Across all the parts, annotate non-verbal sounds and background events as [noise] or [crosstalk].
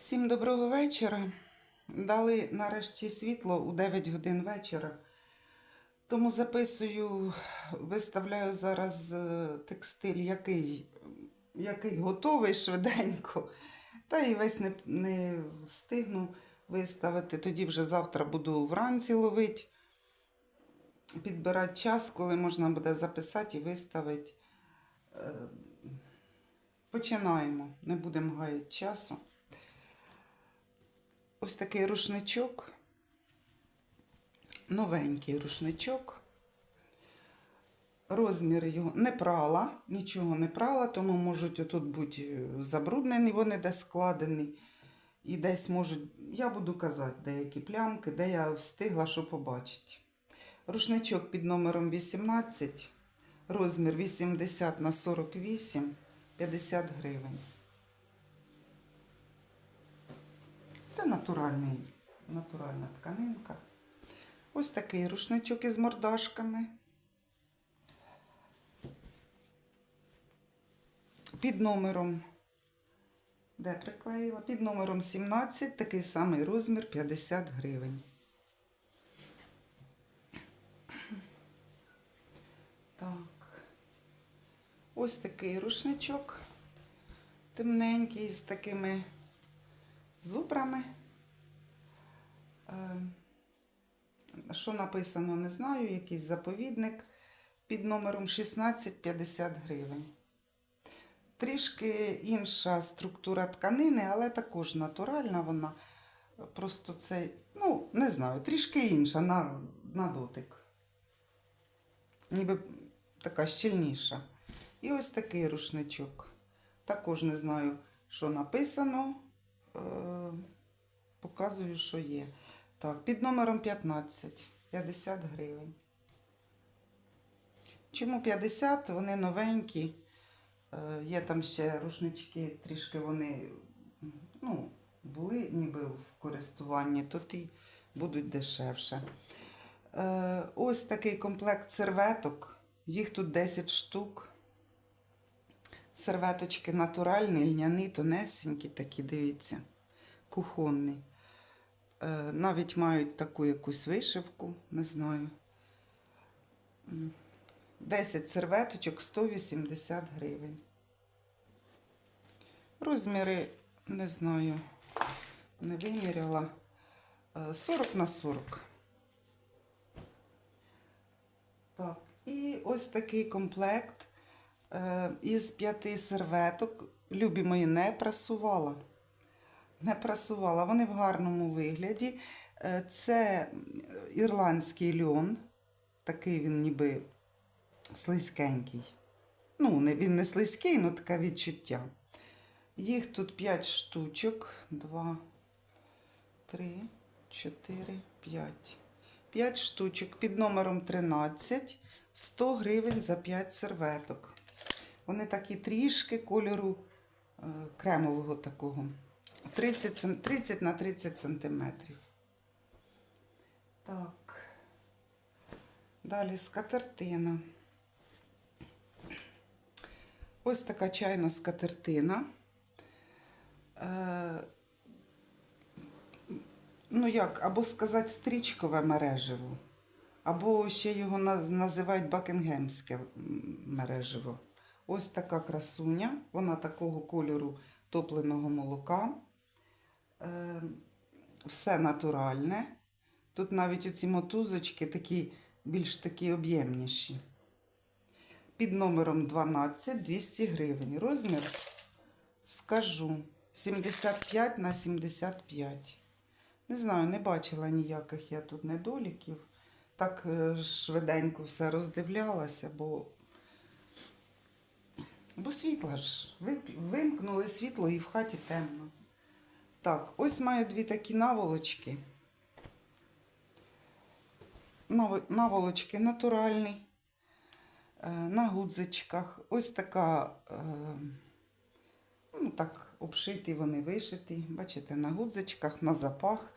Всім доброго вечора. Дали нарешті світло у 9 годин вечора. Тому записую, виставляю зараз е, текстиль, який, який готовий швиденько. Та і весь не, не встигну виставити. Тоді вже завтра буду вранці ловити, підбирати час, коли можна буде записати і виставити. Е, Починаємо, не будемо гаяти часу. Ось такий рушничок. Новенький рушничок. Розмір його не прала, нічого не прала, тому можуть отут бути забруднені, вони десь складені. І десь можуть, я буду казати, деякі плямки, де я встигла, що побачити. Рушничок під номером 18, розмір 80 на 48, 50 гривень. Це натуральний, натуральна тканинка. Ось такий рушничок із мордашками. Під номером, де приклеїла? Під номером 17, такий самий розмір 50 гривень. Так. Ось такий рушничок темненький з такими зубрами. Е, Що написано, не знаю, якийсь заповідник під номером 1650 гривень. Трішки інша структура тканини, але також натуральна вона. Просто це, ну, не знаю, трішки інша на, на дотик. Ніби така щільніша. І ось такий рушничок. Також не знаю, що написано. Е, показую, що є. Так, під номером 15, 50 гривень. Чому 50? Вони новенькі. Е, Є там ще рушнички, трішки вони ну, були ніби в користуванні, тут і будуть дешевше. Е, Ось такий комплект серветок. Їх тут 10 штук. Серветочки натуральні, льняні, тонесенькі такі, дивіться, кухонні. Е, Навіть мають таку якусь вишивку, не знаю. 10 серветочок 180 гривень. Розміри, не знаю, не виміряла. Е, 40 на 40. Так, і ось такий комплект е, із п'яти серветок. Любі мої не прасувала. Не прасувала. Вони в гарному вигляді. Е, Це ірландський льон. Такий він ніби слизькенький. Ну, він не слизький, але таке відчуття. Їх тут 5 штучок. 2, 3, 4, 5. 5 штучок під номером 13. 100 гривень за 5 серветок. Вони такі трішки кольору е, кремового такого. 30, 30 на 30 сантиметрів. Так. Далі скатертина. Ось така чайна скатертина. Е, ну як, або сказати стрічкове мережево, або ще його називають бакінгемське м, мережево. Ось така красуня, вона такого кольору топленого молока. Е, все натуральне. Тут навіть оці мотузочки такі більш такі об'ємніші. Під номером 12 200 гривень. Розмір скажу 75 на 75. Не знаю, не бачила ніяких я тут недоліків. Так е, швиденько все роздивлялася, бо, бо світла ж. Вимкнули світло і в хаті темно. Так, ось маю дві такі наволочки. Наволочки натуральні, е, на гудзичках. Ось така, е, ну так, обшиті вони вишиті. Бачите, на гудзичках, на запах.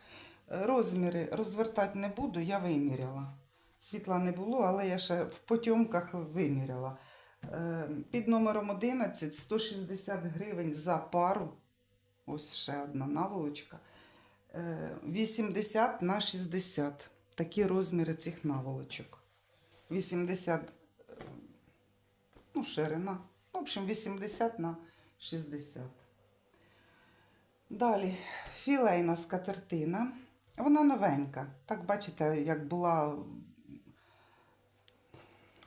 Е, Розміри розвертати не буду, я виміряла. Світла не було, але я ще в потьомках виміряла. Е, Під номером 11 160 гривень за пару. Ось ще одна наволочка. Е, 80 на 60. Такі розміри цих наволочок. 80 е, ну, ширина. В общем, 80 на 60. Далі філейна скатертина. Вона новенька. Так бачите, як була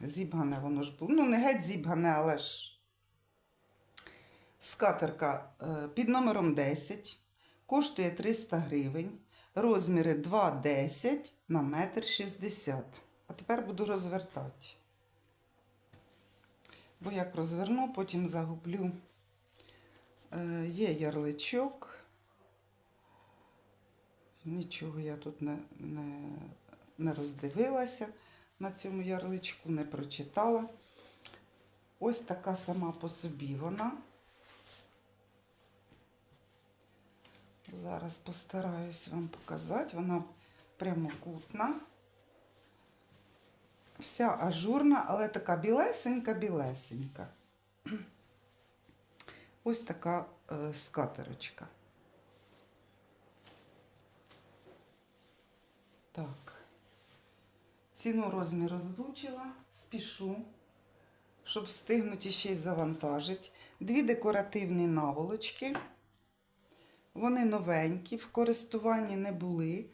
зібгане воно ж було. Ну, не геть зібгане, але ж скатерка е, під номером 10. Коштує 300 гривень. Розміри 2,10 на 1,60 м. А тепер буду розвертати. Бо як розверну, потім загублю. Е, Є ярличок. Нічого я тут не, не, не роздивилася на цьому ярличку, не прочитала. Ось така сама по собі вона. Зараз постараюсь вам показати. Вона прямокутна. Вся ажурна, але така білесенька-білесенька. [clears throat] Ось така е, скатерочка. Так. Ціну розмір озвучила. Спішу, щоб встигнути ще й завантажити. Дві декоративні наволочки. Вони новенькі, в користуванні не були.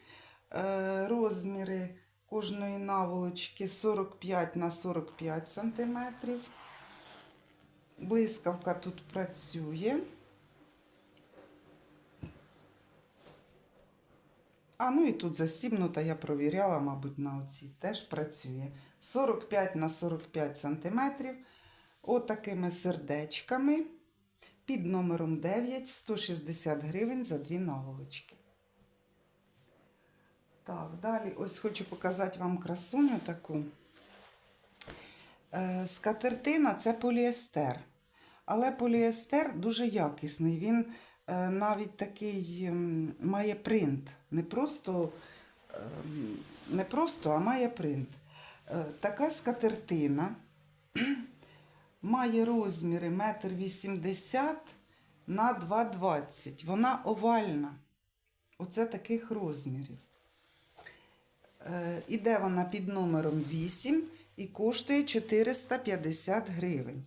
Е, розміри кожної наволочки 45 на 45 см. Блискавка тут працює. А ну і тут застібнута, я провіряла, мабуть, на оцій теж працює. 45 на 45 см. Отакими сердечками. Під номером 9 160 гривень за дві наволочки. Так, далі ось хочу показати вам красуню таку. Е, Скатертина це поліестер. Але поліестер дуже якісний. Він навіть такий має принт. Не просто, ем, не просто, а має принт. Е, Така скатертина [clears throat] має розміри 1,80 м на 2,20 Вона овальна. Оце таких розмірів. Е, Іде вона під номером 8 і коштує 450 гривень.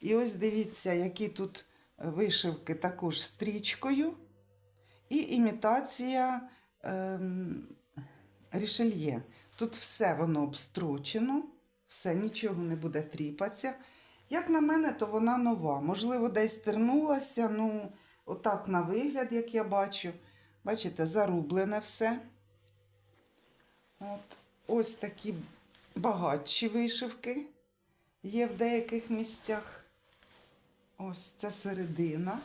І ось дивіться, які тут вишивки також стрічкою. І імітація ем, рішельє. Тут все воно обстрочено, все, нічого не буде тріпатися. Як на мене, то вона нова. Можливо, десь тернулася, ну, отак на вигляд, як я бачу. Бачите, зарублене все. От, ось такі багатші вишивки є в деяких місцях. Ось це середина.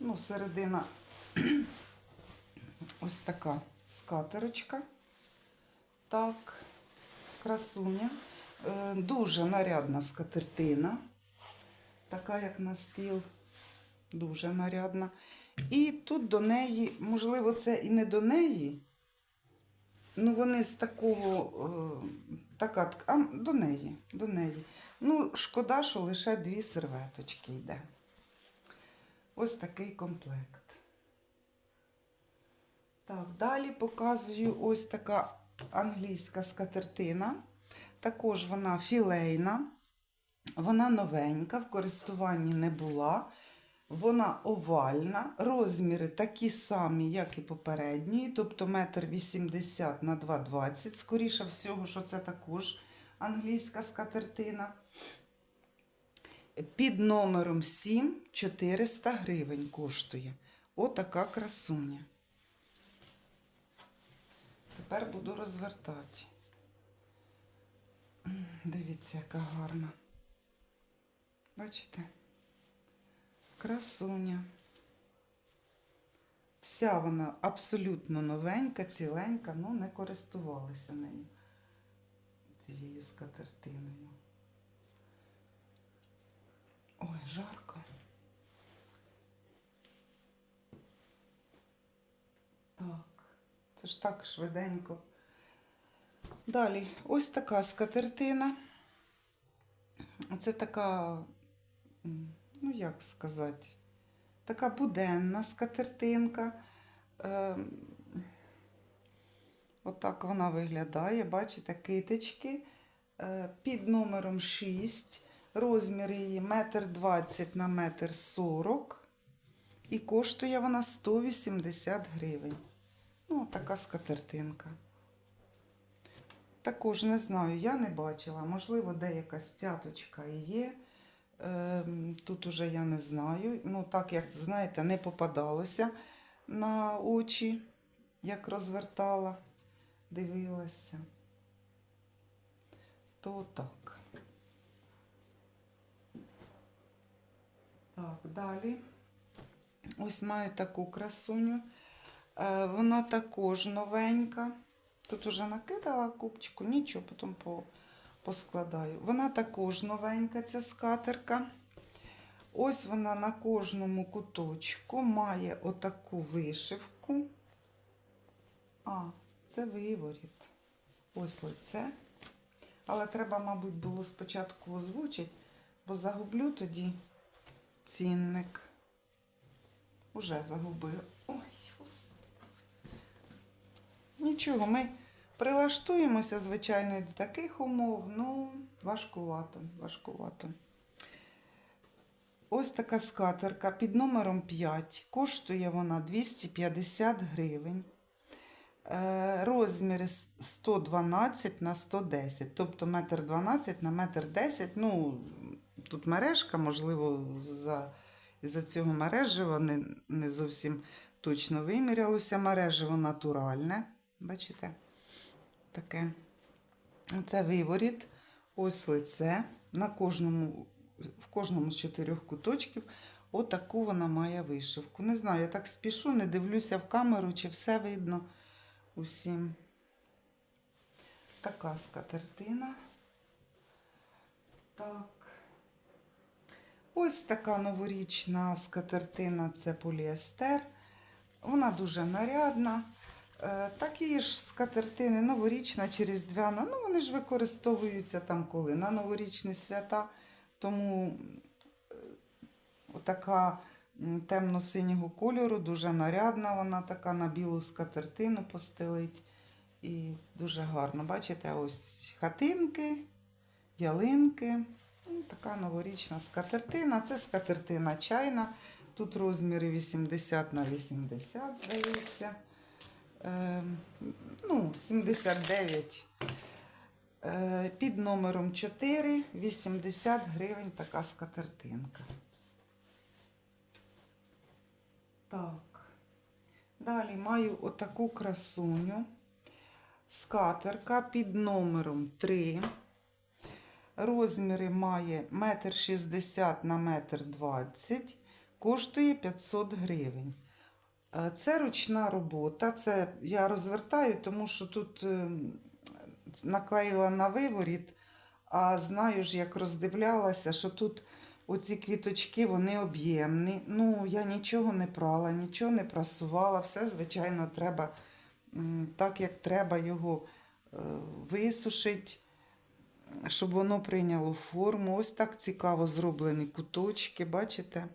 Ну, середина [clears throat] ось така скатерочка. Так, красуня. Е, Дуже нарядна скатертина. Така, як на стіл. Дуже нарядна. І тут до неї, можливо, це і не до неї. Ну, вони з такого, е, така, а, до неї, до неї. Ну, шкода, що лише дві серветочки йде. Ось такий комплект. Так, далі показую ось така англійська скатертина. Також вона філейна, вона новенька, в користуванні не була. Вона овальна, розміри такі самі, як і попередньої, тобто 1,80 м на 2,20 м. Скоріше всього, що це також англійська скатертина. Під номером 7 400 гривень коштує. Отака красуня. Тепер буду розвертати. Дивіться, яка гарна. Бачите? Красуня. Вся вона абсолютно новенька, ціленька, ну не користувалися нею цією скатертиною. Ой, жарко. Так, це ж так швиденько. Далі, ось така скатертина. Це така, ну як сказати, Така буденна скатертинка. Ем, Отак вона виглядає. Бачите, китички е, під номером 6. Розмір її 1,20 на 1,40 м. І коштує вона 180 гривень. Ну, така скатертинка. Також не знаю, я не бачила. Можливо, де якась цяточка є. Ем, Тут уже я не знаю. Ну, так як, знаєте, не попадалося на очі, як розвертала, дивилася. То так. Так, далі. Ось маю таку красуню. Е, Вона також новенька. Тут уже накидала купчику, нічого, потім по, поскладаю. Вона також новенька, ця скатерка. Ось вона на кожному куточку має отаку вишивку. А, це виворіт. Ось лице. Але треба, мабуть, було спочатку озвучити, бо загублю тоді цінник. Уже загубила. Ой. Нічого, ми прилаштуємося, звичайно, до таких умов. Ну, важкувато, важкувато. Ось така скатерка під номером 5. Коштує вона 250 гривень. Е, Розміри 112 на 110, тобто метр 12 на метр 10. Ну, тут мережка, можливо, за, із-за цього мережева не, не зовсім точно вимірялося. Мережево натуральне. Бачите? Таке. Це виворіт, ось лице. На кожному, в кожному з чотирьох куточків отаку вона має вишивку. Не знаю, я так спішу, не дивлюся в камеру, чи все видно усім. Така скатертина. Так. Ось така новорічна скатертина це поліестер. Вона дуже нарядна. Е, Такі ж скатертини новорічна чи різдвяна. Ну, вони ж використовуються там коли на новорічні свята. Тому е, отака м, темно-синього кольору, дуже нарядна, вона така на білу скатертину постелить. І дуже гарно. Бачите, ось хатинки, ялинки. Така новорічна скатертина. Це скатертина чайна. Тут розміри 80 на 80, здається. Е, ну, 79. Е, під номером 4 80 гривень така скатертинка. Так. Далі маю отаку красуню. Скатерка під номером 3. Розміри має 1,60 м на 1,20 м. Коштує 500 гривень. Е, Це ручна робота. Це я розвертаю, тому що тут е, наклеїла на виворіт, а знаю ж, як роздивлялася, що тут оці квіточки вони об'ємні. Ну, я нічого не прала, нічого не прасувала. Все, звичайно, треба так, як треба його е, висушити, щоб воно прийняло форму. Ось так цікаво зроблені куточки, бачите?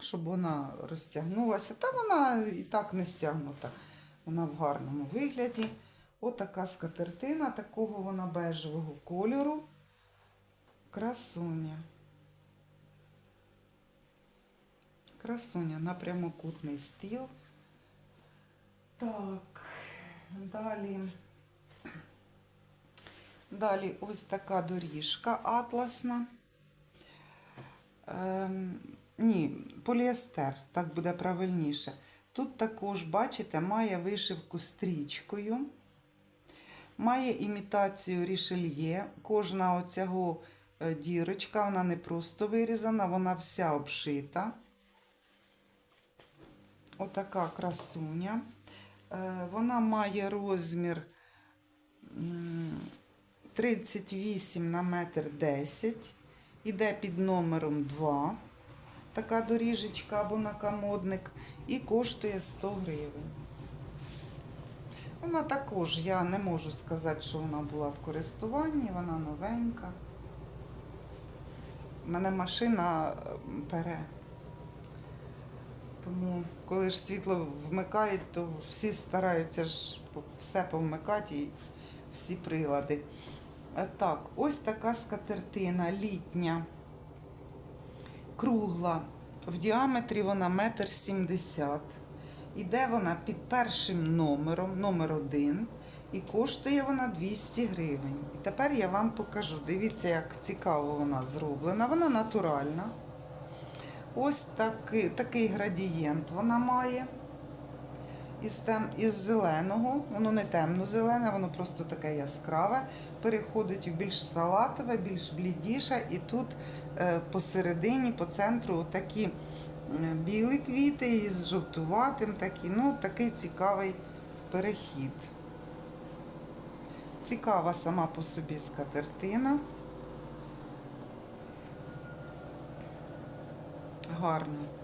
Щоб вона розтягнулася. Та вона і так не стягнута. Вона в гарному вигляді. Отака скатертина, такого вона бежевого кольору. Красуня. Красуня на прямокутний стіл. Так, далі. Далі ось така доріжка атласна. Ем, ні, поліестер, так буде правильніше. Тут також, бачите, має вишивку стрічкою, має імітацію рішельє. Кожна оцього е, дірочка, вона не просто вирізана, вона вся обшита. Отака красуня. Е, Вона має розмір 38 на метр 10. Іде під номером 2. Така доріжечка або накамодник. І коштує 100 гривень. Вона також, я не можу сказати, що вона була в користуванні, вона новенька. У мене машина пере. Тому, коли ж світло вмикають, то всі стараються ж все повмикати і всі прилади. Е, Так, ось така скатертина літня, кругла. В діаметрі вона метр сімдесят. Іде вона під першим номером, номер один, і коштує вона 200 гривень. І тепер я вам покажу. Дивіться, як цікаво вона зроблена. Вона натуральна. Ось такий, такий градієнт вона має. Із, тем, із зеленого, воно не темно-зелене, воно просто таке яскраве. Переходить у більш салатове, більш блідіше. І тут е, посередині, по центру, такі е, білі квіти із жовтуватим, такі, ну, такий цікавий перехід. Цікава сама по собі скатертина. Гарно.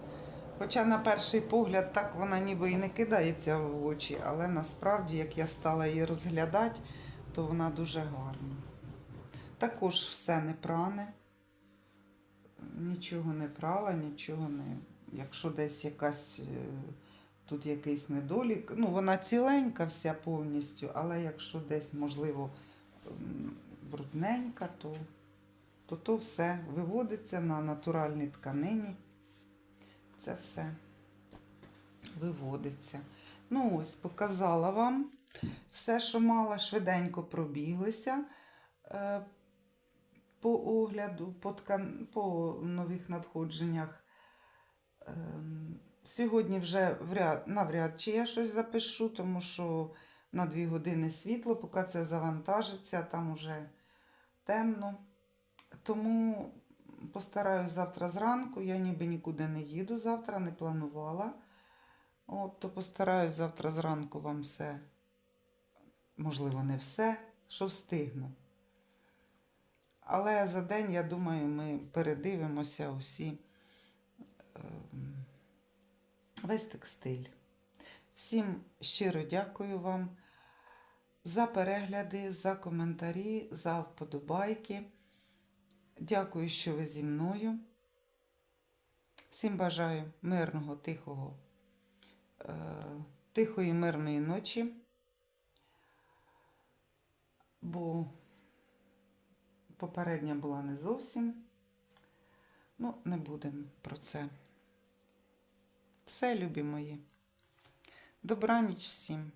Хоча на перший погляд так вона ніби і не кидається в очі, але насправді, як я стала її розглядати, то вона дуже гарна. Також все не пране. Нічого не прала, нічого не. Якщо десь якась е, тут якийсь недолік, ну вона ціленька вся повністю, але якщо десь, можливо, брудненька, то, то то все виводиться на натуральній тканині. Це все виводиться. Ну ось, показала вам все, що мала, швиденько пробіглися е, по огляду, по, ткан... по нових надходженнях. Ем, Сьогодні вже вряд, навряд чи я щось запишу, тому що на дві години світло, поки це завантажиться, там уже темно. Тому постараюсь завтра зранку. Я ніби нікуди не їду завтра, не планувала. От, то постараюсь завтра зранку вам все, можливо, не все, що встигну. Але за день, я думаю, ми передивимося усі ем, весь текстиль. Всім щиро дякую вам за перегляди, за коментарі, за вподобайки. Дякую, що ви зі мною. Всім бажаю мирного, тихого, е, тихої, мирної ночі. Бо попередня була не зовсім. Ну, не будемо про це. Все, любі мої. Добраніч всім.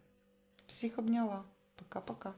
Всіх обняла. Пока-пока.